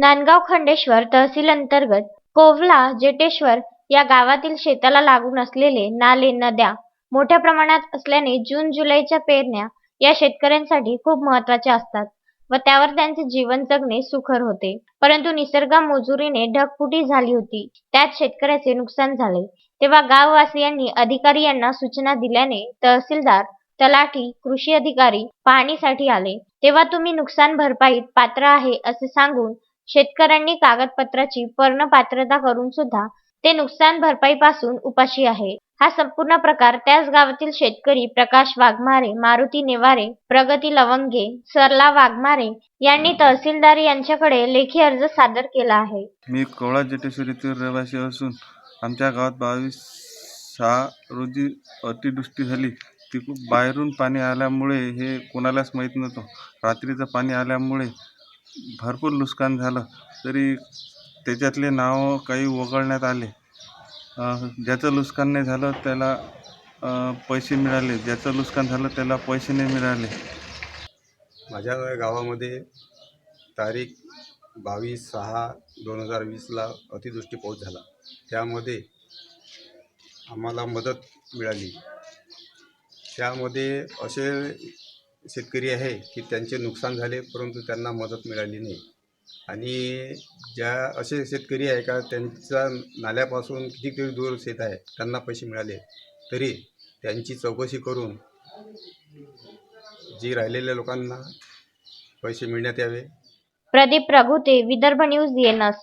नांदगाव खंडेश्वर तहसील अंतर्गत कोवला जेटेश्वर या गावातील शेताला लागून असलेले नाले नद्या मोठ्या प्रमाणात असल्याने जून जुलैच्या पेरण्या या शेतकऱ्यांसाठी खूप महत्त्वाच्या असतात व त्यावर त्यांचे जीवन जगणे सुखर होते. परंतु निसर्ग मजुरीने ढगफुटी झाली होती. त्यात शेतकऱ्याचे नुकसान झाले. तेव्हा गाववासियांनी अधिकारी यांना सूचना दिल्याने तहसीलदार तलाठी कृषी अधिकारी पाहणीसाठी आले. तेव्हा तुम्ही नुकसान भरपाईत पात्र आहे असे सांगून शेतकऱ्यांनी कागदपत्राची पर्णपात्रता करून सुद्धा ते नुकसान भरपाईपासून उपाशी आहे. हा संपूर्ण प्रकार त्याच गावातील शेतकरी प्रकाश वाघमारे मारुती नेवारे प्रगती लवंगे सरला वाघमारे यांनी तहसीलदार यांच्याकडे लेखी अर्ज सादर केला आहे. मी कोळा जेटेश्वर येथील रहिवासी असून आमच्या गावात बावीस सहा रोजी अतिवृष्टी झाली. तिकून बाहेरून पाणी आल्यामुळे हे कोणालाच माहीत नव्हतं. रात्रीचं पाणी आल्यामुळे भरपूर नुकसान झालं तरी त्याच्यातले नावं काही वगळण्यात आले. ज्याचं नुकसान नाही झालं त्याला पैसे मिळाले. ज्याचं नुकसान झालं त्याला पैसे नाही मिळाले. माझ्या गावामध्ये तारीख बावीस सहा दोन हजार वीसला अतिवृष्टी पाऊस झाला. त्यामध्ये आम्हाला मदत मिळाली. त्यामध्ये असे शेतकरी आहे की त्यांचे नुकसान झाले परंतु त्यांना मदत मिळाली नाही. आणि ज्या असे शेतकरी आहे का त्यांचा नाल्यापासून कितीतरी दूर शेत आहे त्यांना पैसे मिळाले. तरी त्यांची चौकशी करून जी राहिलेल्या लोकांना पैसे मिळण्यात यावे. प्रदीप रघुते विदर्भ न्यूज येनस